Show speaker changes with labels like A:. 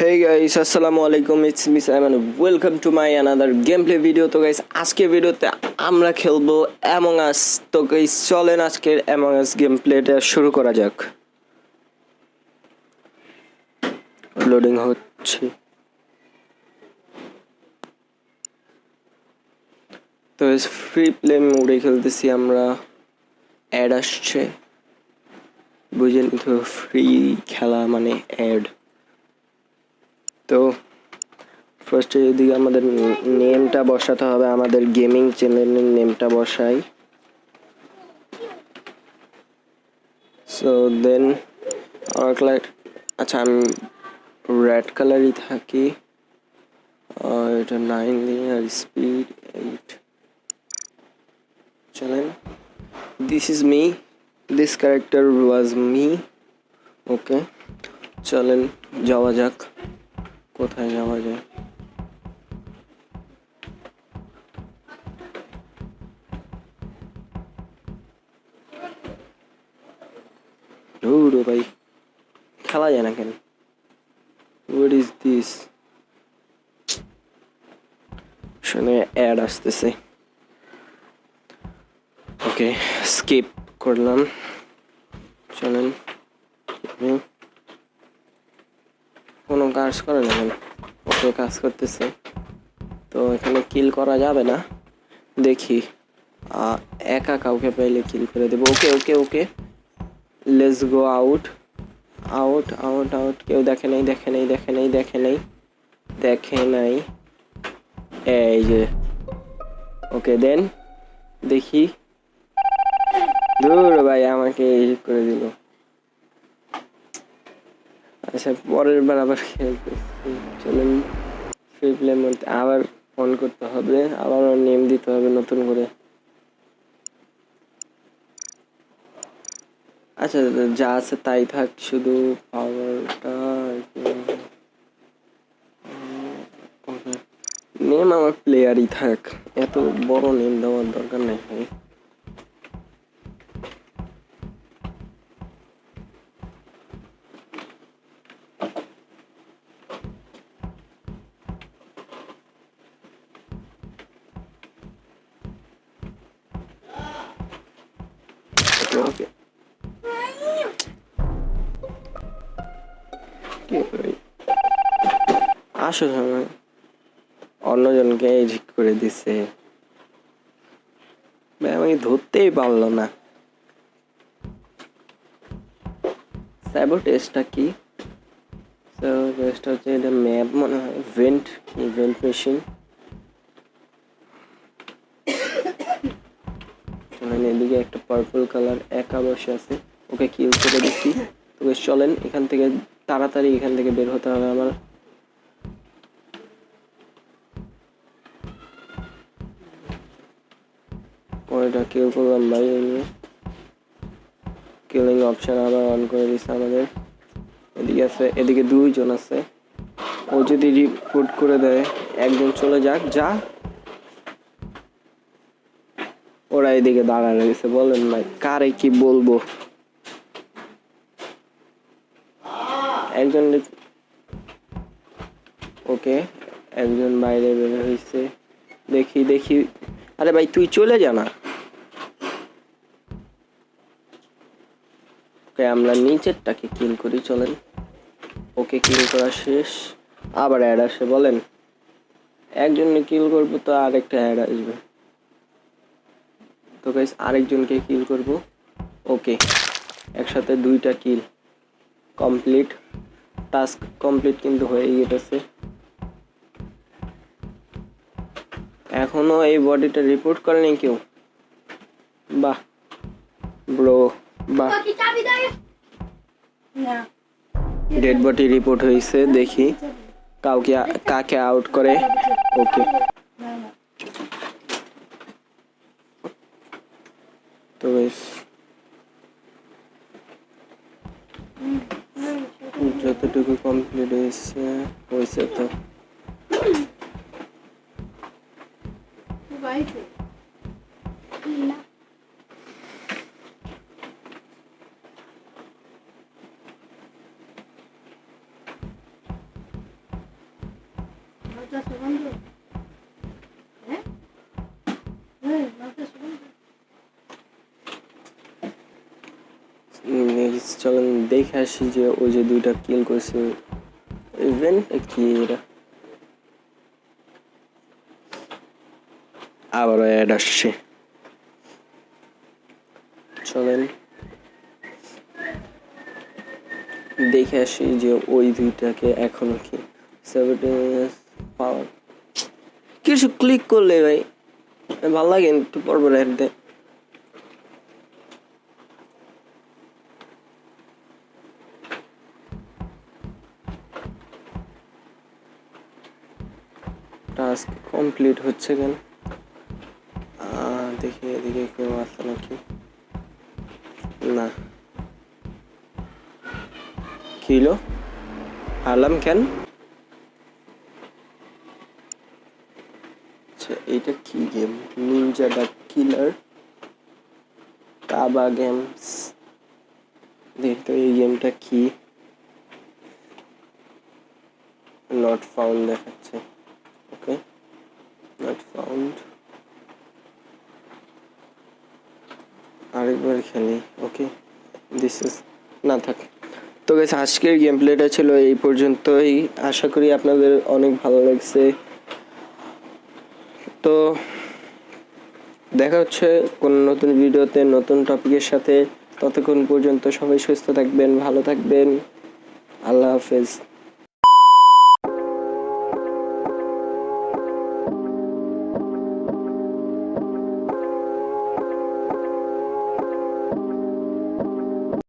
A: Hey guys, আসসালামু আলাইকুম it's me Simon welcome to my another gameplay video তো guys আজকে ভিডিওতে আমরা খেলব অ্যামং আস তো গাইস চলেন আজকের অ্যামং আস গেম প্লেটা শুরু করা যাক। লোডিং হচ্ছে। তো ফ্রি প্লে মোডে খেলতেছি আমরা। অ্যাড আসছে। বুঝে নিতে ফ্রি খেলা মানে অ্যাড তো ফার্স্টে যদি আমাদের নেমটা বসাতে হবে, আমাদের গেমিং চ্যানেলের নেমটা বসাই। সো দেন কালার আচ্ছা আমি রেড কালারই থাকি। এটা নাইন দিন আর স্পিড এইট চলেন। This is me this character was me okay চলেন, যাওয়া যাক। কোথায় যাওয়া যায়? ধুরো ভাই। খেলা যায় না কেন? হোয়াট ইজ দিস শুনে অ্যাড আসতেছে। ওকে স্কিপ করলাম। চলেন হুম কোনো কাজ করে না কেন? ওকে কাজ করতেছে। তো এখানে কিল করা যাবে না। দেখি। একা কাউকে পাইলে কিল করে দেবো। Okay okay okay. Let's go out out out out কেউ দেখে নাই দেখে নাই দেখে নাই দেখে নাই। দেখে নাই। এই যে। ওকে, দেন। দেখি। দূর ভাই, আমাকে করে দিল। আচ্ছা পরের বার আবার খেলতেছি চলুন। ফ্রি প্লের মধ্যে আবার ফোন করতে হবে, আবার নেম দিতে হবে নতুন করে। আচ্ছা যা আছে তাই থাক, শুধু পাওয়ারটা নেম আমার প্লেয়ারই থাক, এত বড় নেম দেওয়ার দরকার নেই ওকে আসো সময় অন্যজনকে ঠিক করে দিছে। ভাই আমাকে ধরতেই পারল না। সাইবার টেস্টটা কি? সাইবার টেস্টটা হচ্ছে এটা ম্যাপ মনে হয়। ভেন্ট ইভেন্ট মেশিন চলেন এদিকে একটা পার্পল কালার একা বসে আছে। ওকে কিল করে দিচ্ছি। তোকে চলেন, এখান থেকে তাড়াতাড়ি এখান থেকে বের হতে হবে আমার। ওইটা কিল করলাম ভাই, এই নিয়ে। কিলিং অপশন আবার অন করে দিচ্ছে আমাদের। এদিকে আছে, এদিকে দুইজন আছে। ও যদি রিপোর্ট করে দেয়, একজন চলে যাক, যা ওরা এদিকে দাঁড়ানো গেছে বলেন ভাই, কারে কি বলব? একজন ওকে, একজন বাইরে বের হয়েছে দেখি দেখি। আরে ভাই, তুই চলে যা না। ওকে, আমরা নিচেরটাকে কিল করি, চলেন। ওকে কিল করা শেষ। আবার অ্যাড আসে, বলেন। একজনকে কিল করব তো আরেকটা অ্যাড আসবে। তো গাইস আরেকজনকে কিল করব। ওকে একসাথে দুইটা কিল কমপ্লিট টাস্ক কমপ্লিট কিন্তু হয়ে গেছে। এখনও এই বডিটা রিপোর্ট করেনি কেউ? বাহ। ব্রো বাহ। ডেড বডি রিপোর্ট হয়েছে দেখি। কাউকে কাকে আউট করে? ওকে
B: না না
A: তো গাইস যতটুকু কমপ্লিট হয়েছে হয়েছে তো
B: বাইকে না মাদ্রাসা বন্ধ হ্যাঁ হ্যাঁ মাদ্রাসা বন্ধ
A: উম, চলেন দেখে আসি যে ওই যে দুইটা কিল করছে কি এরা আবারও অ্যাড আসছে চলেন দেখে আসি যে ওই দুইটাকে এখনও কি পাওয়ার কিছু ক্লিক করলে ভাই, ভালো লাগে একটু পর পর অ্যাড দেয় টাস্ক কমপ্লিট হচ্ছে কেন? দেখি এদিকে কেউ আছে নাকি? না। কিলো হারলাম কেন? আচ্ছা এইটা কি গেম নিনজা দ্য কিলার কাবা গেমস দেখি তো, এই গেমটা কি? নট ফাউন্ড দেখাচ্ছে ওকে নট ফাউন্ড আরেকবার খেলি ওকে দিস ইজ না, থাক। তো গেছে আজকের গেম প্লেটা ছিল এই পর্যন্তই। আশা করি আপনাদের অনেক ভালো লাগছে। তো দেখা হচ্ছে কোন নতুন ভিডিওতে নতুন টপিকের সাথে। ততক্ষণ পর্যন্ত সবাই সুস্থ থাকবেন, ভালো থাকবেন। আল্লাহ হাফেজ।